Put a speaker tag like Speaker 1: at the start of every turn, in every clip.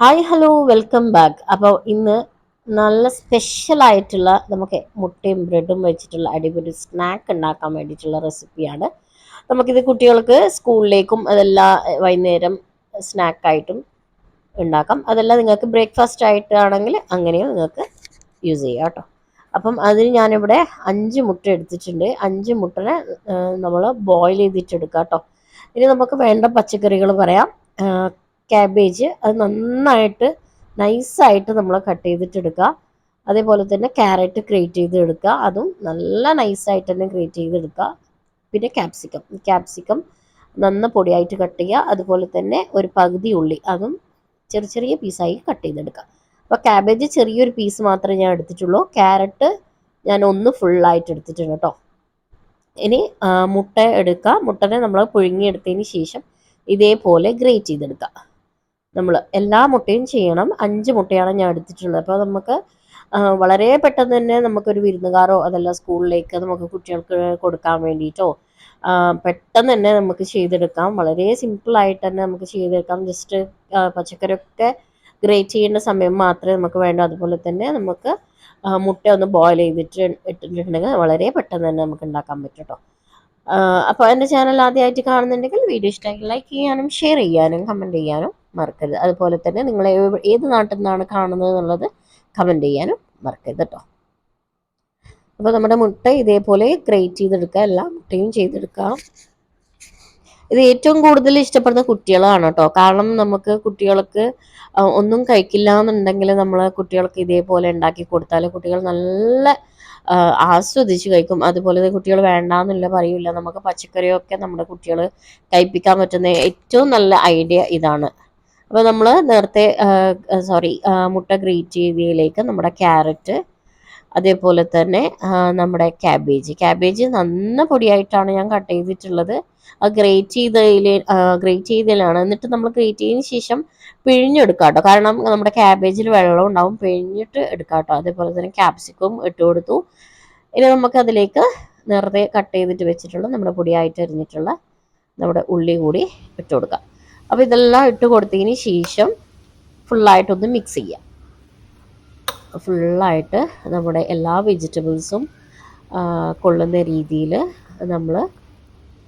Speaker 1: Hi hello welcome back അപ്പോൾ ഇന്ന് നല്ല സ്പെഷ്യൽ ആയിട്ടുള്ള നമുക്ക് മുട്ടയും ബ്രെഡും വെച്ചിട്ടുള്ള അടിപൊളി സ്നാക്ക് ഉണ്ടാക്കാൻ വേണ്ടിയിട്ടുള്ള റെസിപ്പിയാണ് നമുക്കിത് കുട്ടികൾക്ക് സ്കൂളിലേക്കും അതെല്ലാം വൈകുന്നേരം സ്നാക്കായിട്ടും ഉണ്ടാക്കാം. അതെല്ലാം നിങ്ങൾക്ക് ബ്രേക്ക്ഫാസ്റ്റ് ആയിട്ടാണെങ്കിൽ അങ്ങനെയും നിങ്ങൾക്ക് യൂസ് ചെയ്യാം കേട്ടോ. അപ്പം അതിന് ഞാനിവിടെ അഞ്ച് മുട്ട എടുത്തിട്ടുണ്ട്. അഞ്ച് മുട്ടനെ നമ്മൾ ബോയിൽ ചെയ്തിട്ടെടുക്കാം കേട്ടോ. ഇനി നമുക്ക് വേണ്ട പച്ചക്കറികൾ പറയാം. ക്യാബേജ് അത് നന്നായിട്ട് നൈസായിട്ട് നമ്മൾ കട്ട് ചെയ്തിട്ടെടുക്കുക. അതേപോലെ തന്നെ ക്യാരറ്റ് ക്രിയേറ്റ് ചെയ്ത് എടുക്കുക അതും നല്ല നൈസായിട്ട് തന്നെ ക്രിയേറ്റ് ചെയ്തെടുക്കുക. പിന്നെ ക്യാപ്സിക്കം ക്യാപ്സിക്കം നന്ന പൊടിയായിട്ട് കട്ട് ചെയ്യുക. അതുപോലെ തന്നെ ഒരു പകുതി ഉള്ളി അതും ചെറിയ ചെറിയ പീസായി കട്ട് ചെയ്തെടുക്കുക. അപ്പോൾ ക്യാബേജ് ചെറിയൊരു പീസ് മാത്രമേ ഞാൻ എടുത്തിട്ടുള്ളൂ. ക്യാരറ്റ് ഞാൻ ഒന്ന് ഫുള്ളായിട്ട് എടുത്തിട്ടുണ്ട് കേട്ടോ. ഇനി മുട്ട എടുക്കുക. മുട്ടനെ നമ്മൾ പുഴുങ്ങിയെടുത്തതിന് ശേഷം ഇതേപോലെ ഗ്രേറ്റ് ചെയ്തെടുക്കുക. നമ്മൾ എല്ലാ മുട്ടയും ചെയ്യണം. അഞ്ച് മുട്ടയാണ് ഞാൻ എടുത്തിട്ടുള്ളത്. അപ്പോൾ നമുക്ക് വളരെ പെട്ടെന്ന് തന്നെ നമുക്കൊരു വിരുന്നുകാരോ അതല്ല സ്കൂളിലേക്ക് നമുക്ക് കുട്ടികൾക്ക് കൊടുക്കാൻ വേണ്ടിയിട്ടോ പെട്ടെന്ന് തന്നെ നമുക്ക് ചെയ്തെടുക്കാം. വളരെ സിമ്പിളായിട്ട് തന്നെ നമുക്ക് ചെയ്തെടുക്കാം. ജസ്റ്റ് പച്ചക്കറിയൊക്കെ ഗ്രേറ്റ് ചെയ്യേണ്ട സമയം മാത്രമേ നമുക്ക് വേണ്ടൂ. അതുപോലെ തന്നെ നമുക്ക് മുട്ട ഒന്ന് ബോയിൽ ചെയ്തിട്ട് ഇട്ടിട്ടുണ്ടെങ്കിൽ വളരെ പെട്ടെന്ന് തന്നെ നമുക്ക് ഉണ്ടാക്കാൻ പറ്റും കേട്ടോ അപ്പോൾ എന്റെ ചാനൽ ആദ്യമായിട്ട് കാണുന്നുണ്ടെങ്കിൽ വീഡിയോ ഇഷ്ടമായി ലൈക്ക് ചെയ്യാനും ഷെയർ ചെയ്യാനും കമന്റ് ചെയ്യാനും. മറക്കരുത്. അതുപോലെ തന്നെ നിങ്ങൾ ഏത് നാട്ടിൽ നിന്നാണ് കാണുന്നത് എന്നുള്ളത് കമന്റ് ചെയ്യാനും മറക്കരുത് കേട്ടോ അപ്പോൾ നമ്മുടെ മുട്ട ഇതേപോലെ ഗ്രേറ്റ് ചെയ്തെടുക്കുക. എല്ലാ മുട്ടയും ചെയ്തെടുക്കാം ഇത് ഏറ്റവും കൂടുതൽ ഇഷ്ടപ്പെടുന്ന കുട്ടികളാണ് കേട്ടോ കാരണം നമുക്ക് കുട്ടികൾക്ക് ഒന്നും കഴിക്കില്ല എന്നുണ്ടെങ്കിൽ നമ്മൾ കുട്ടികൾക്ക് ഇതേപോലെ ഉണ്ടാക്കി കൊടുത്താൽ കുട്ടികൾ നല്ല ആസ്വദിച്ച് കഴിക്കും. അതുപോലെ കുട്ടികൾ വേണ്ടാന്നില്ല പറയില്ല. നമുക്ക് പച്ചക്കറിയൊക്കെ നമ്മുടെ കുട്ടികൾ കഴിപ്പിക്കാൻ പറ്റുന്ന ഏറ്റവും നല്ല ഐഡിയ ഇതാണ്. അപ്പോൾ നമ്മൾ നേരത്തെ സോറി മുട്ട ഗ്രേറ്റ് ചെയ്തതിലേക്ക് നമ്മുടെ ക്യാരറ്റ് അതേപോലെ തന്നെ നമ്മുടെ ക്യാബേജ് ക്യാബേജ് നന്ന പൊടിയായിട്ടാണ് ഞാൻ കട്ട് ചെയ്തിട്ടുള്ളത്. അത് ഗ്രേറ്റ് ചെയ്തതിൽ ഗ്രേറ്റ് ചെയ്തതിലാണ് എന്നിട്ട് നമ്മൾ ഗ്രേറ്റ് ചെയ്തതിന് ശേഷം പിഴിഞ്ഞെടുക്കാം കേട്ടോ കാരണം നമ്മുടെ ക്യാബേജിൽ വെള്ളം ഉണ്ടാവും പിഴിഞ്ഞിട്ട് എടുക്കാം കേട്ടോ അതേപോലെ തന്നെ ക്യാപ്സിക്കും ഇട്ട് കൊടുത്തു. ഇനി നമുക്ക് അതിലേക്ക് നേരത്തെ കട്ട് ചെയ്തിട്ട് വെച്ചിട്ടുള്ള നമ്മുടെ പൊടിയായിട്ട് എറിഞ്ഞിട്ടുള്ള നമ്മുടെ ഉള്ളി കൂടി ഇട്ട് കൊടുക്കാം. അപ്പോൾ ഇതെല്ലാം ഇട്ട് കൊടുത്തതിന് ശേഷം ഫുള്ളായിട്ടൊന്ന് മിക്സ് ചെയ്യാം. ഫുള്ളായിട്ട് നമ്മുടെ എല്ലാ വെജിറ്റബിൾസും കൊള്ളുന്ന രീതിയിൽ നമ്മൾ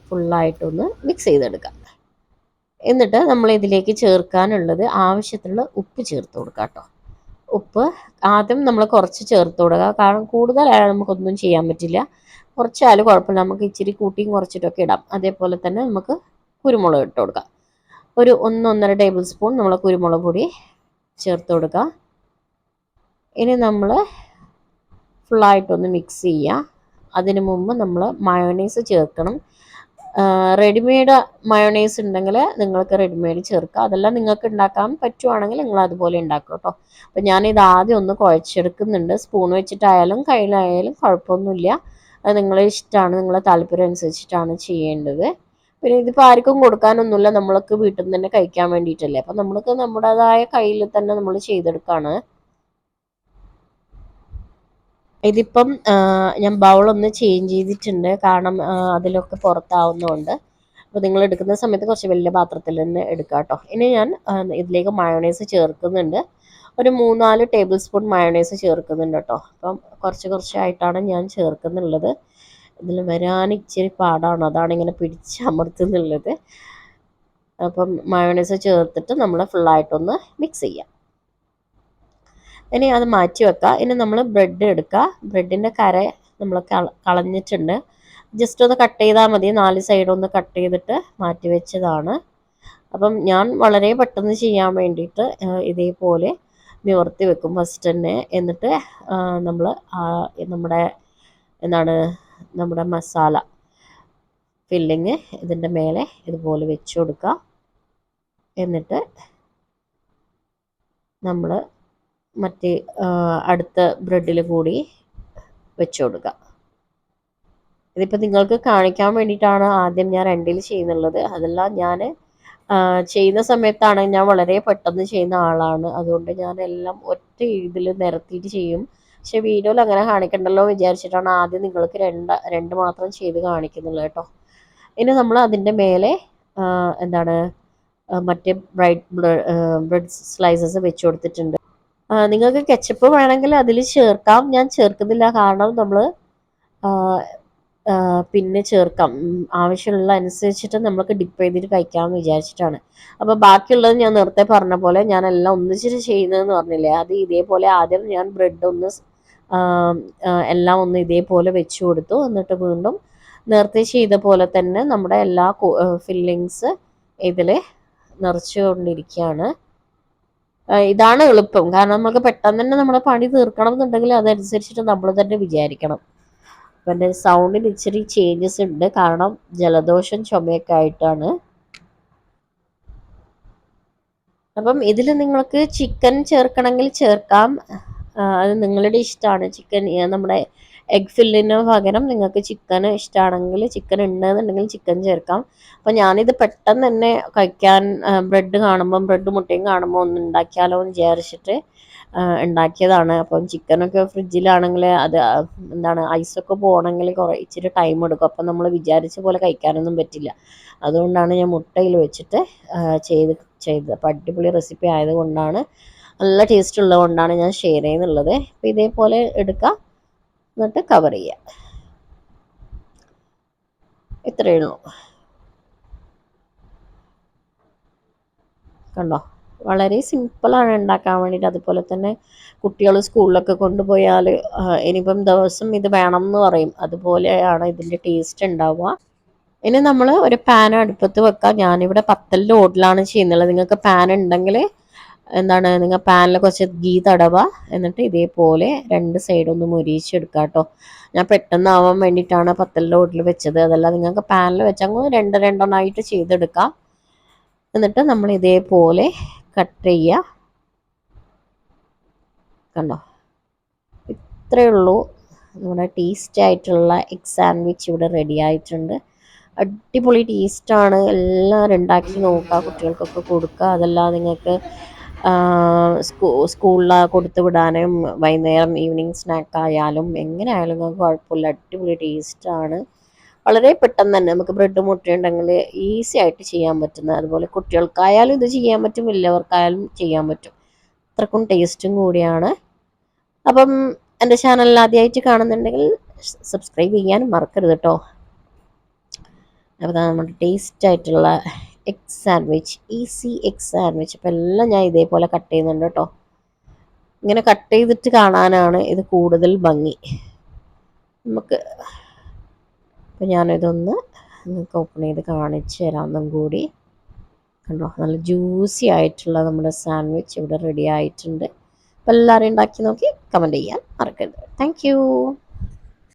Speaker 1: ഫുള്ളായിട്ടൊന്ന് മിക്സ് ചെയ്തെടുക്കാം. എന്നിട്ട് നമ്മൾ ഇതിലേക്ക് ചേർക്കാനുള്ളത് ആവശ്യത്തിനുള്ള ഉപ്പ് ചേർത്ത് കൊടുക്കാം കേട്ടോ. ഉപ്പ് ആദ്യം നമ്മൾ കുറച്ച് ചേർത്ത് കൊടുക്കുക കാരണം കൂടുതലായാലും നമുക്കൊന്നും ചെയ്യാൻ പറ്റില്ല. കുറച്ചായാലും കുഴപ്പമില്ല. നമുക്ക് ഇച്ചിരി കൂട്ടിയും കുറച്ചിട്ടൊക്കെ ഇടാം. അതേപോലെ തന്നെ നമുക്ക് കുരുമുളക് ഇട്ട് കൊടുക്കാം. ഒരു ഒന്നൊന്നര ടേബിൾ സ്പൂൺ നമ്മൾ കുരുമുളക് പൊടി ചേർത്ത് കൊടുക്കുക ഇനി നമ്മൾ ഫുള്ളായിട്ടൊന്ന് മിക്സ് ചെയ്യുക അതിന് മുമ്പ് നമ്മൾ മയോണൈസ് ചേർക്കണം. റെഡിമെയ്ഡ് മയോണൈസ് ഉണ്ടെങ്കിൽ നിങ്ങൾക്ക് റെഡിമെയ്ഡ് ചേർക്കുക അതെല്ലാം നിങ്ങൾക്ക് ഉണ്ടാക്കാൻ പറ്റുവാണെങ്കിൽ നിങ്ങൾ അതുപോലെ ഉണ്ടാക്കുക കേട്ടോ അപ്പോൾ ഞാനിത് ആദ്യം ഒന്ന് കുഴച്ചെടുക്കുന്നുണ്ട്. സ്പൂൺ വെച്ചിട്ടായാലും കയ്യിലായാലും കുഴപ്പമൊന്നുമില്ല. അത് നിങ്ങളെ ഇഷ്ടമാണ് നിങ്ങളെ താല്പര്യം അനുസരിച്ചിട്ടാണ് ചെയ്യേണ്ടത്. പിന്നെ ഇതിപ്പോൾ ആർക്കും കൊടുക്കാനൊന്നുമില്ല. നമ്മൾക്ക് വീട്ടിൽ നിന്ന് തന്നെ കഴിക്കാൻ വേണ്ടിയിട്ടല്ലേ. അപ്പം നമ്മൾക്ക് നമ്മുടേതായ കയ്യിൽ തന്നെ നമ്മൾ ചെയ്തെടുക്കുകയാണ് ഇതിപ്പം ഞാൻ ബൗളൊന്ന് ചേഞ്ച് ചെയ്തിട്ടുണ്ട്. കാരണം അതിലൊക്കെ പുറത്താവുന്നതുകൊണ്ട്. അപ്പോൾ നിങ്ങൾ എടുക്കുന്ന സമയത്ത് കുറച്ച് വലിയ പാത്രത്തിൽ തന്നെ എടുക്കുക കേട്ടോ. ഇനി ഞാൻ ഇതിലേക്ക് മയോണൈസ് ചേർക്കുന്നുണ്ട്. ഒരു മൂന്നാൽ ടേബിൾ സ്പൂൺ മയോണൈസ് ചേർക്കുന്നുണ്ട് കേട്ടോ. അപ്പം കുറച്ച് കുറച്ചായിട്ടാണ് ഞാൻ ചേർക്കുന്നുള്ളത്. ഇതിൽ വരാൻ ഇച്ചിരി പാടാണ്. അതാണ് ഇങ്ങനെ പിടിച്ചമർത്തുന്നുള്ളത് അപ്പം മയോണൈസ് ചേർത്തിട്ട് നമ്മൾ ഫുള്ളായിട്ടൊന്ന് മിക്സ് ചെയ്യാം. ഇനി അത് മാറ്റി വെക്കുക ഇനി നമ്മൾ ബ്രെഡ് എടുക്കുക ബ്രെഡിന്റെ കര നമ്മൾ കളഞ്ഞിട്ടുണ്ട്. ജസ്റ്റ് ഒന്ന് കട്ട് ചെയ്താൽ മതി. നാല് സൈഡൊന്ന് ഒന്ന് കട്ട് ചെയ്തിട്ട് മാറ്റി വെച്ചതാണ്. അപ്പം ഞാൻ വളരെ പെട്ടെന്ന് ചെയ്യാൻ വേണ്ടിയിട്ട് ഇതേപോലെ നിവർത്തി വെക്കും ഫസ്റ്റ് തന്നെ. എന്നിട്ട് നമ്മൾ നമ്മുടെ എന്താണ് നമ്മുടെ മസാല ഫില്ലിങ് ഇതിന്റെ മേലെ ഇതുപോലെ വെച്ച് കൊടുക്കുക എന്നിട്ട് നമ്മൾ മറ്റേ അടുത്ത ബ്രെഡിൽ കൂടി വെച്ച് കൊടുക്കുക ഇതിപ്പോൾ നിങ്ങൾക്ക് കാണിക്കാൻ വേണ്ടിയിട്ടാണ് ആദ്യം ഞാൻ രണ്ടിൽ ചെയ്യുന്നുള്ളത്. അതെല്ലാം ഞാൻ ചെയ്യുന്ന സമയത്താണ് ഞാൻ വളരെ പെട്ടെന്ന് ചെയ്യുന്ന ആളാണ്. അതുകൊണ്ട് ഞാൻ എല്ലാം ഒറ്റ ഇതിൽ നിരത്തിയിട്ട് ചെയ്യും. പക്ഷെ വീഡിയോയിൽ അങ്ങനെ കാണിക്കണ്ടല്ലോ വിചാരിച്ചിട്ടാണ് ആദ്യം നിങ്ങൾക്ക് രണ്ട് രണ്ട് മാത്രം ചെയ്ത് കാണിക്കുന്നുള്ളൂ കേട്ടോ. ഇനി നമ്മൾ അതിന്റെ മേലെ എന്താണ് മറ്റേ ബ്രൈറ്റ് ബ്രെഡ് സ്ലൈസസ് വെച്ച് കൊടുത്തിട്ടുണ്ട്. നിങ്ങൾക്ക് കെച്ചപ്പ് വേണമെങ്കിൽ അതിൽ ചേർക്കാം. ഞാൻ ചേർക്കുന്നില്ല. കാരണം നമ്മൾ പിന്നെ ചേർക്കാം. ആവശ്യമുള്ള അനുസരിച്ചിട്ട് നമ്മൾക്ക് ഡിപ്പ് ചെയ്തിട്ട് കഴിക്കാമെന്ന് വിചാരിച്ചിട്ടാണ്. അപ്പോൾ ബാക്കിയുള്ളത് ഞാൻ നേരത്തെ പറഞ്ഞ പോലെ ഞാൻ എല്ലാം ഒന്നിച്ചിട്ട് ചെയ്യുന്നതെന്ന് പറഞ്ഞില്ലേ? അത് ഇതേപോലെ ആദ്യം ഞാൻ ബ്രെഡ് ഒന്ന് എല്ലാം ഒന്ന് ഇതേപോലെ വെച്ച് കൊടുത്തു. എന്നിട്ട് വീണ്ടും നേരത്തെ ചെയ്ത പോലെ തന്നെ നമ്മുടെ എല്ലാ ഫില്ലിങ്സ് ഇതിൽ നിറച്ചുകൊണ്ടിരിക്കുകയാണ്. ഇതാണ് എളുപ്പം. കാരണം നമുക്ക് പെട്ടെന്ന് തന്നെ നമ്മുടെ പണി തീർക്കണം എന്നുണ്ടെങ്കിൽ അതനുസരിച്ചിട്ട് നമ്മൾ തന്നെ വിചാരിക്കണം. അപ്പം എന്റെ സൗണ്ടിൽ ഇച്ചിരി ചേഞ്ചസ് ഉണ്ട്. കാരണം ജലദോഷം ചുമയൊക്കെ ആയിട്ടാണ്. അപ്പം ഇതിൽ നിങ്ങൾക്ക് ചിക്കൻ ചേർക്കണമെങ്കിൽ ചേർക്കാം. അത് നിങ്ങളുടെ ഇഷ്ടമാണ് ചിക്കൻ നമ്മുടെ എഗ് ഫില്ലിന് പകരം നിങ്ങൾക്ക് ചിക്കൻ ഇഷ്ടമാണെങ്കിൽ ചിക്കൻ ഉണ്ടെന്നുണ്ടെങ്കിൽ ചിക്കൻ ചേർക്കാം. അപ്പം ഞാനിത് പെട്ടെന്ന് തന്നെ കഴിക്കാൻ ബ്രെഡ് കാണുമ്പം ബ്രെഡ് മുട്ടയും കാണുമ്പോൾ ഒന്ന് ഉണ്ടാക്കിയാലോ എന്ന് വിചാരിച്ചിട്ട് ഉണ്ടാക്കിയതാണ്. അപ്പം ചിക്കനൊക്കെ ഫ്രിഡ്ജിലാണെങ്കിൽ അത് എന്താണ് ഐസൊക്കെ പോകണമെങ്കിൽ കുറേ ഇച്ചിരി ടൈം എടുക്കും. അപ്പം നമ്മൾ വിചാരിച്ച പോലെ കഴിക്കാനൊന്നും പറ്റില്ല. അതുകൊണ്ടാണ് ഞാൻ മുട്ടയിൽ വെച്ചിട്ട് ചെയ്ത് ചെയ്തത്. അപ്പം അടിപൊളി റെസിപ്പി ആയതുകൊണ്ടാണ് നല്ല ടേസ്റ്റ് ഉള്ളതുകൊണ്ടാണ് ഞാൻ ഷെയർ ചെയ്യുന്നുള്ളത്. അപ്പം ഇതേപോലെ എടുക്കുക എന്നിട്ട് കവർ ചെയ്യുക ഇത്രയേ ഉള്ളൂ. കണ്ടോ? വളരെ സിമ്പിളാണ് ഉണ്ടാക്കാൻ വേണ്ടിയിട്ട്. അതുപോലെ തന്നെ കുട്ടികൾ സ്കൂളിലൊക്കെ കൊണ്ടുപോയാൽ ഇനിയിപ്പം ദിവസം ഇത് വേണം എന്ന് പറയും. അതുപോലെയാണ് ഇതിന്റെ ടേസ്റ്റ് ഉണ്ടാവുക. ഇനി നമ്മൾ ഒരു പാൻ അടുപ്പത്ത് വെക്കാം. ഞാനിവിടെ പത്തലിന്റെ ഓട്ടിലാണ് ചെയ്യുന്നത്. നിങ്ങൾക്ക് പാൻ ഉണ്ടെങ്കിൽ എന്താണ് നിങ്ങൾ പാനിൽ കുറച്ച് ഗീ തടവ എന്നിട്ട് ഇതേപോലെ രണ്ട് സൈഡൊന്ന് മുരിച്ചെടുക്കുക കേട്ടോ ഞാൻ പെട്ടെന്നാവാൻ വേണ്ടിയിട്ടാണ് പത്തലിന്റെ ഓട്ടിൽ വെച്ചത്. അതല്ല നിങ്ങൾക്ക് പാനിൽ വെച്ചങ്ങ് രണ്ട് രണ്ടെണ്ണമായിട്ട് ചെയ്തെടുക്കാം. എന്നിട്ട് നമ്മൾ ഇതേപോലെ കട്ട് ചെയ്യുക കണ്ടോ? ഇത്രയേ ഉള്ളൂ. നമ്മുടെ ടേസ്റ്റ് ആയിട്ടുള്ള എഗ് സാൻഡ്വിച്ച് ഇവിടെ റെഡി ആയിട്ടുണ്ട്. അടിപൊളി ടേസ്റ്റാണ് എല്ലാവരും ഉണ്ടാക്കി നോക്കുക കുട്ടികൾക്കൊക്കെ കൊടുക്കുക. അതല്ല നിങ്ങൾക്ക് സ്കൂ സ്കൂളിൽ കൊടുത്തു വിടാനും വൈകുന്നേരം ഈവനിങ് സ്നാക്ക് ആയാലും എങ്ങനെ ആയാലും നിങ്ങൾക്ക് കുഴപ്പമില്ല. അടിപൊളി ടേസ്റ്റാണ് വളരെ പെട്ടെന്ന് തന്നെ നമുക്ക് ബ്രെഡ് മുട്ടയുണ്ടെങ്കിൽ ഈസി ആയിട്ട് ചെയ്യാൻ പറ്റുന്ന അതുപോലെ കുട്ടികൾക്കായാലും ഇത് ചെയ്യാൻ പറ്റും വലിയവർക്കായാലും ചെയ്യാൻ പറ്റും. അത്രക്കും ടേസ്റ്റും കൂടിയാണ്. അപ്പം എന്റെ ചാനലിൽ ആദ്യമായിട്ട് കാണുന്നുണ്ടെങ്കിൽ സബ്സ്ക്രൈബ് ചെയ്യാനും മറക്കരുത് കേട്ടോ അപ്പോൾ നമ്മുടെ ടേസ്റ്റ് ആയിട്ടുള്ള egg sandwich easy egg sandwich അപ്പോൾ എല്ലാം ഞാൻ ഇതേപോലെ കട്ട് ചെയ്യുന്നുണ്ട് കേട്ടോ ഇങ്ങനെ കട്ട് ചെയ്തിട്ട് കാണാനാണ് ഇത് കൂടുതൽ ഭംഗി. നമുക്ക് അപ്പം ഞാനിതൊന്ന് നിങ്ങൾക്ക് ഓപ്പൺ ചെയ്ത് കാണിച്ചു തരാമെന്നും കൂടി. കണ്ടോ? നല്ല ജ്യൂസി ആയിട്ടുള്ള നമ്മുടെ സാൻഡ്വിച്ച് ഇവിടെ റെഡി ആയിട്ടുണ്ട്. അപ്പോൾ എല്ലാവരും ഉണ്ടാക്കി നോക്കി കമന്റ് ചെയ്യാൻ മറക്കരുത്. താങ്ക്